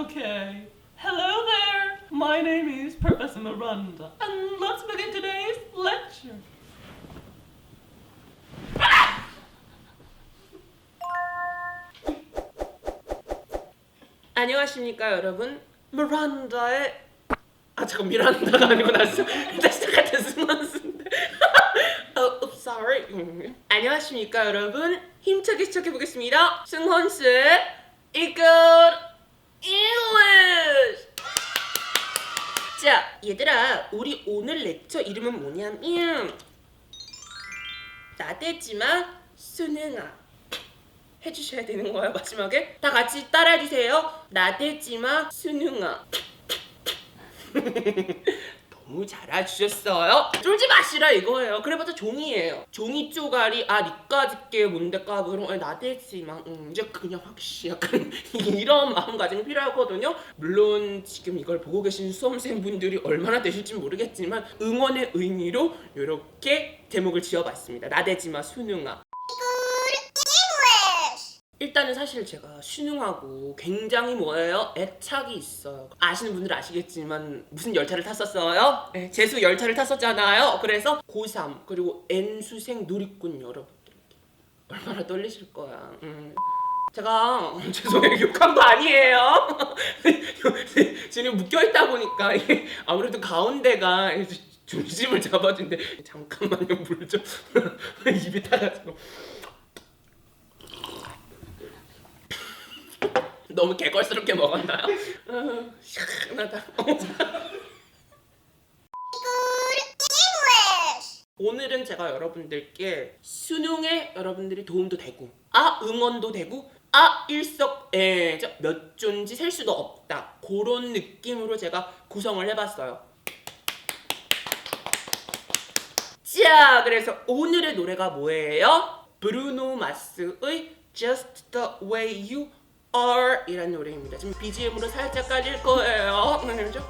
Okay. Hello there. My name is Professor Miranda, and let's begin today's lecture. 안녕하십니까 여러분 미란다의 아 잠깐 미란다가 아니고 나 스- 나 시작할 어, oops, sorry 음. 안녕하십니까 여러분 힘차게 시작해 보겠습니다 승헌스의 이글 English 자 얘들아 우리 오늘 렉처 이름은 뭐냐면 나대지마 수능아. 해주셔야 되는 거예요 마지막에. 다 같이 따라해주세요. 나대지마 수능아 너무 잘해주셨어요? 쫄지 마시라 이거예요. 그래봤자 종이에요. 종이 쪼가리 아 니까짓게 뭔데 까부 그럼 어, 나대지마. 음, 이제 그냥 확시 약간 이런 마음가짐이 필요하거든요. 물론 지금 이걸 보고 계신 수험생분들이 얼마나 되실지 모르겠지만 응원의 의미로 이렇게 제목을 지어봤습니다. 나대지마 수능아 일단은 사실 제가 수능하고 굉장히 뭐예요? 애착이 있어요. 아시는 분들 아시겠지만 무슨 열차를 탔었어요? 네, 재수 열차를 탔었잖아요. 그래서 고3 그리고 N수생 누리꾼 여러분들에게 얼마나 떨리실 거야. 음. 제가 죄송해요 욕한 거 아니에요. 지금 묶여 있다 보니까 아무래도 가운데가 중심을 잡아준데 잠깐만요 물 좀 입이 타가지고. 너무 개걸스럽게 먹었나요? 어, 시원하다. 오늘은 제가 여러분들께 수능에 여러분들이 도움도 되고 아 응원도 되고 아 일석 에 몇 존지 셀 수도 없다 그런 느낌으로 제가 구성을 해봤어요. 자 그래서 오늘의 노래가 뭐예요? 브루노 마스의 Just the Way You Are 이라는 노래입니다. 지금 BGM으로 살짝 깔릴 거예요. 그죠?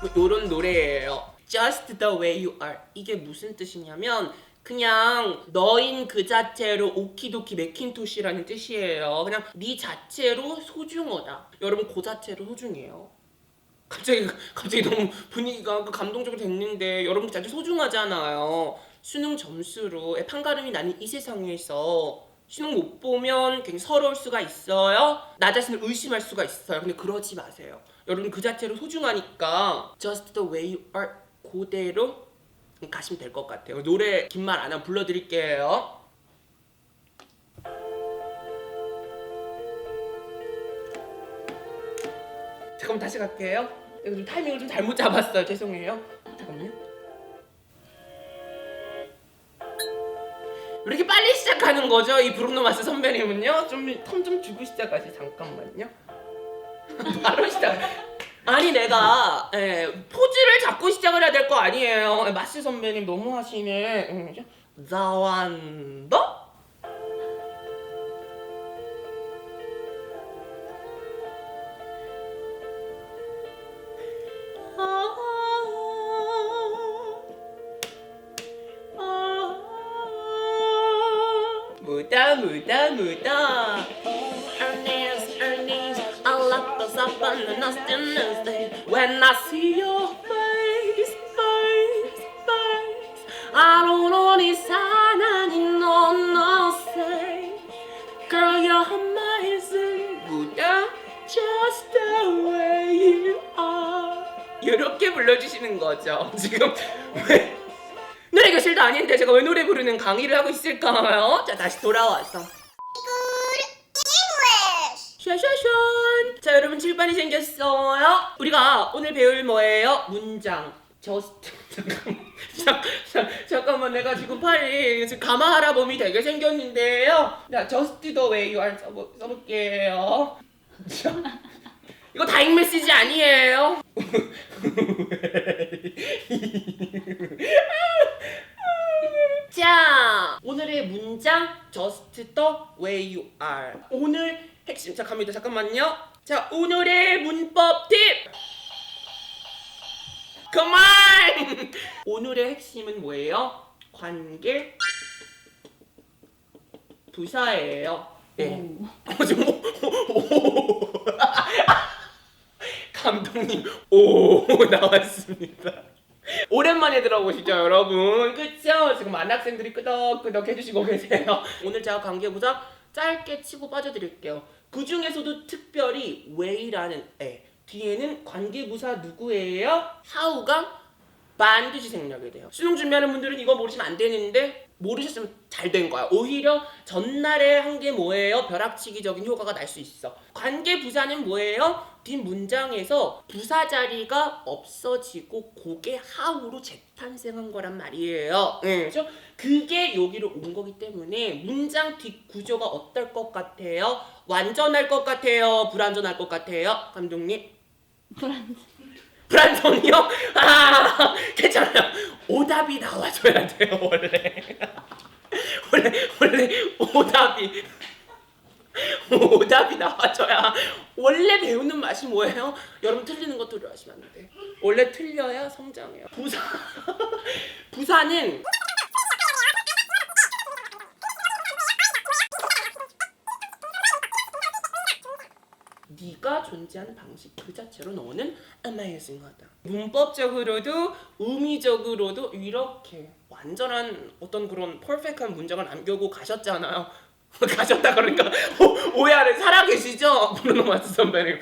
뭐 요런 노래예요. Just the way you are. 이게 무슨 뜻이냐면 그냥 너인 그 자체로 오키도키 맥킨토시라는 뜻이에요. 그냥 네 자체로 소중하다. 여러분 그 자체로 소중해요. 갑자기 갑자기 너무 분위기가 그 감동적으로 됐는데 여러분 자체 소중하잖아요. 수능 점수로 판가름이 나는 이 세상에서 수능 못 보면 굉장히 서러울 수가 있어요. 나 자신을 의심할 수가 있어요. 근데 그러지 마세요. 여러분 그 자체로 소중하니까 just the way you are 그대로 가시면 될 것 같아요. 노래 긴 말 안 하면 불러드릴게요. 잠깐만 다시 갈게요. 내가 좀 타이밍을 좀 잘못 잡았어요. 죄송해요. 잠깐만요. 시작하는 거죠? 이 브루노 마스 선배님은요? 좀 텀 좀 주고 시작하지 잠깐만요. 바로 시작. 아니 내가 예, 포즈를 잡고 시작을 해야 될 거 아니에요. 예, 마스 선배님 너무 하시네. 음, 자완더? 무다 무다 Ernest, Ernest, I love us up on the nastiness day When I see your face, face, face I don't only 사나니 no, no say Girl, you're amazing 무다 Just the way you are 이렇게 불러주시는 거죠 지금 왜 노래 교실도 아닌데 제가 왜 노래 부르는 강의를 하고 있을까요? 자 다시 돌아와서. 샤샤샤 자 여러분 칠판이 생겼어요. 우리가 오늘 배울 뭐예요? 문장. 저스트. 잠깐만. 잠깐만. 내가 지금 팔이 지금 가마하라 봄이 되게 생겼는데요. 자 way you are 써보, 써볼게요. 자, 이거 다잉 메시지 아니에요? 자, 오늘의 문장 just the way you are. 오늘 핵심 자 갑니다. 잠깐만요. 자, 오늘의 문법 팁. 그만. 오늘의 핵심은 뭐예요? 관계 부사예요. 네. 어, 지금 오, 오, 오. 감독님 오 나왔습니다. 오랜만에 들어보시죠 여러분 그쵸? 지금 만학생들이 끄덕끄덕 해주시고 계세요 오늘 제가 관계부사 짧게 치고 빠져드릴게요 그 중에서도 특별히 way라는 애 뒤에는 관계부사 누구예요? how가 반드시 생략이 돼요 수능 준비하는 분들은 이거 모르시면 안 되는데 모르셨으면 잘 된 거야 오히려 전날에 한 게 뭐예요? 벼락치기적인 효과가 날 수 있어 관계 부사는 뭐예요? 뒷 문장에서 부사 자리가 없어지고 그게 하우로 재탄생한 거란 말이에요. 네, 그렇죠? 그게 여기로 온 거기 때문에 문장 뒷 구조가 어떨 것 같아요? 완전할 것 같아요? 불완전할 것 같아요? 감독님? 불안. 불완전이요? 아, 괜찮아요. 오답이 나와줘야 돼요, 원래. 원래, 원래 오답이. 오답이 나와줘야 원래 배우는 맛이 뭐예요? 여러분 틀리는 거 두려워하시면 안 돼. 원래 틀려야 성장해요. 부사 부사는 네가 존재하는 방식 그 자체로 너는 amazing하다. 문법적으로도 의미적으로도 이렇게 완전한 어떤 그런 퍼펙트한 문장을 남겨고 가셨잖아요. 가셨다 그러니까 오- 오해하는 살아계시죠? 브루노 마스 선배님.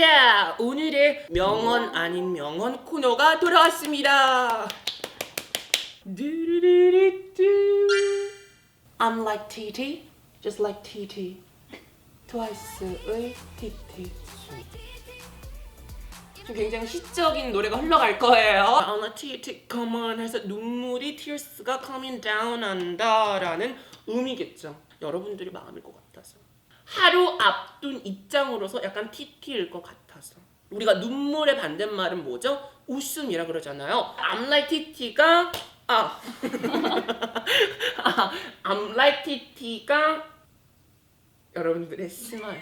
자, 오늘의 명언 아닌 명언 코너가 돌아왔습니다. I'm like TT, just like TT. 트와이스의 TT. 지금 굉장히 시적인 노래가 흘러갈 거예요. I'm like TT, come on 해서 눈물이 tears가 coming down 한다라는 의미겠죠. 여러분들이 마음일 것 같아서. 하루 앞둔 입장으로서 약간 TT일 것 같아서. 우리가 눈물의 반대말은 뭐죠? 웃음이라 그러잖아요. I'm like TT가 아, 아 I'm like TT가 여러분들의 스마일.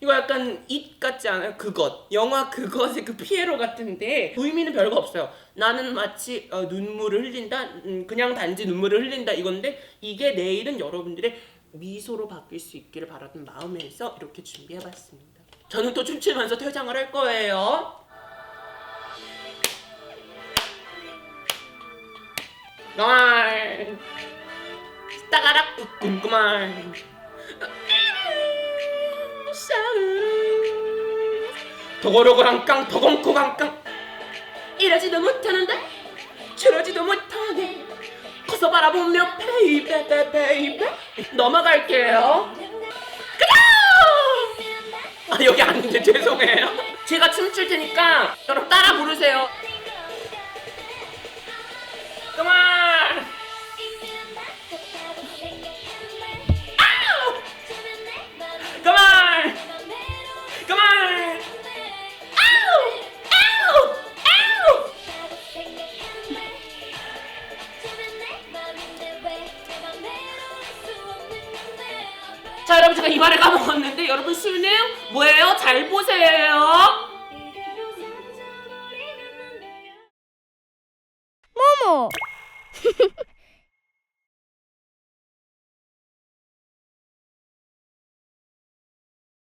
이거 약간 잇 같지 않아요? 그것. 영화 그것의 그 피에로 같은데 의미는 별거 없어요. 나는 마치 어, 눈물을 흘린다. 음, 그냥 단지 눈물을 흘린다 이건데 이게 내일은 여러분들의 미소로 바뀔 수 있기를 바라는 마음에서 이렇게 준비해봤습니다. 저는 또 춤추면서 퇴장을 할 거예요. 날 따가락 꿍꿍말 도고로고랑깡 도공코강깡. 이러지도 못하는데 저러지도 못하게. 커서 바라보며 베이베 베이베. 넘어갈게요. 아 여기 아닌데 죄송해요. 제가 춤출 테니까 여러분 따라 부르세요. 그만 이 말을 까먹었는데 여러분 수능 뭐예요? 잘 보세요